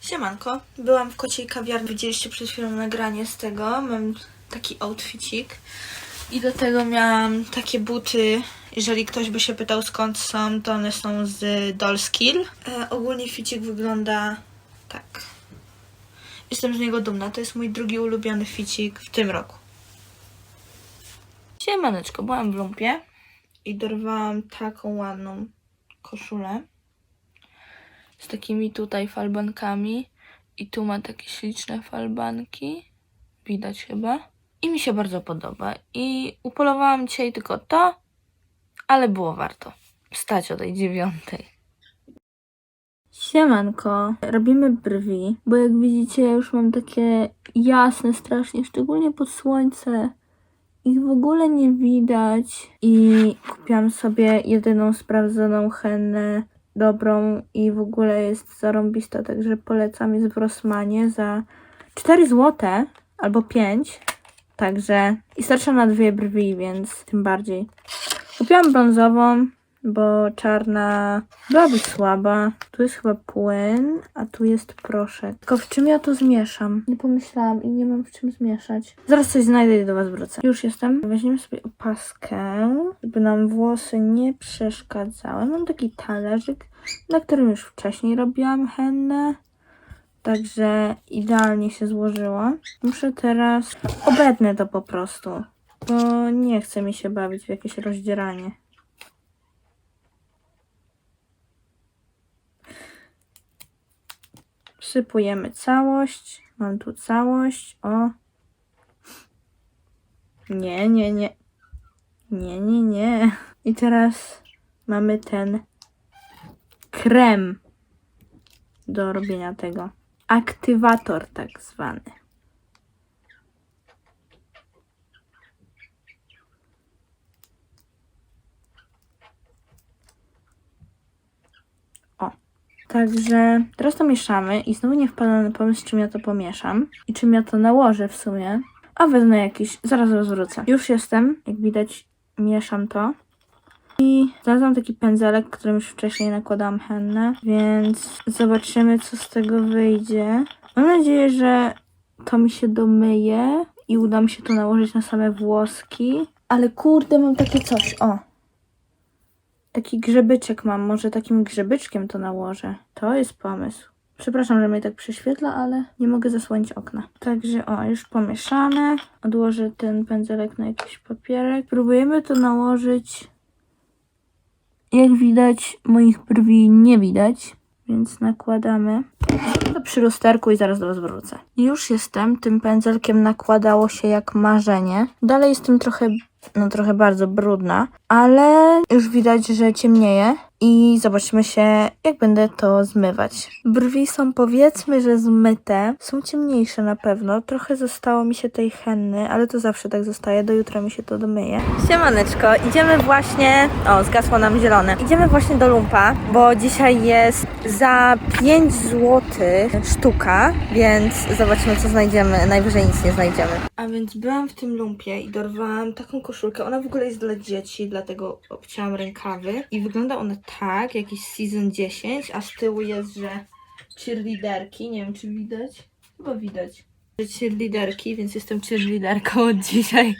Siemanko, byłam w kociej kawiarni, widzieliście przed chwilą nagranie z tego, mam taki outficik i do tego miałam takie buty, jeżeli ktoś by się pytał skąd są, to one są z Dollskill. E, ogólnie ficik wygląda tak. Jestem z niego dumna, to jest mój drugi ulubiony ficik w tym roku. Siemaneczko, byłam w lumpie i dorwałam taką ładną koszulę z takimi tutaj falbankami i tu ma takie śliczne falbanki. Widać chyba. I mi się bardzo podoba. I upolowałam dzisiaj tylko to, ale było warto. Wstać o tej dziewiątej. Siemanko, robimy brwi, bo jak widzicie już mam takie jasne strasznie, szczególnie pod słońce. Ich w ogóle nie widać i kupiłam sobie jedyną sprawdzoną hennę dobrą i w ogóle jest zarąbista, także polecam. Jest w Rossmanie za 4 zł albo 5. Także i starcza na dwie brwi, więc tym bardziej. Kupiłam brązową, bo czarna byłaby słaba. Tu jest chyba płyn, a tu jest proszek. Tylko w czym ja to zmieszam? Nie pomyślałam i nie mam w czym zmieszać. Zaraz coś znajdę i do Was wrócę. Już jestem. Weźmiemy sobie opaskę, żeby nam włosy nie przeszkadzały. Mam taki talerzyk, na którym już wcześniej robiłam hennę. Także idealnie się złożyło. Muszę teraz obetnę to po prostu, bo nie chce mi się bawić w jakieś rozdzieranie. Wsypujemy całość. Mam tu całość. O. Nie, nie, nie. Nie, nie, nie. I teraz mamy ten krem do robienia tego. Aktywator tak zwany. Także teraz to mieszamy i znowu nie wpadam na pomysł, czym ja to pomieszam i czym ja to nałożę w sumie. A wezmę jakiś, zaraz rozwrócę. Już jestem, jak widać, mieszam to. I znalazłam taki pędzelek, którym już wcześniej nakładałam hennę, więc zobaczymy, co z tego wyjdzie. Mam nadzieję, że to mi się domyje i uda mi się to nałożyć na same włoski. Ale kurde, mam takie coś, o. Taki grzebyczek mam, może takim grzebyczkiem to nałożę. To jest pomysł. Przepraszam, że mnie tak prześwietla, ale nie mogę zasłonić okna. Także o, już pomieszane. Odłożę ten pędzelek na jakiś papierek. Próbujemy to nałożyć jak widać, moich brwi nie widać, więc nakładamy to przy lusterku i zaraz do Was wrócę. Już jestem, tym pędzelkiem nakładało się jak marzenie. Dalej jestem trochę, no trochę bardzo brudna, ale już widać, że ciemnieje i zobaczymy się, jak będę to zmywać. Brwi są powiedzmy, że zmyte, są ciemniejsze na pewno. Trochę zostało mi się tej henny, ale to zawsze tak zostaje, do jutra mi się to domyje. Siemaneczko, idziemy właśnie, o zgasło nam zielone, idziemy właśnie do lumpa, bo dzisiaj jest za 5 zł sztuka, więc zobaczymy co znajdziemy, najwyżej nic nie znajdziemy. A więc byłam w tym lumpie i dorwałam taką koszulkę, ona w ogóle jest dla dzieci, dlatego obcięłam rękawy i wygląda ona tak, jakiś season 10, a z tyłu jest, że cheerleaderki, nie wiem czy widać, chyba widać. Cheerleaderki, więc jestem cheerleaderką od dzisiaj.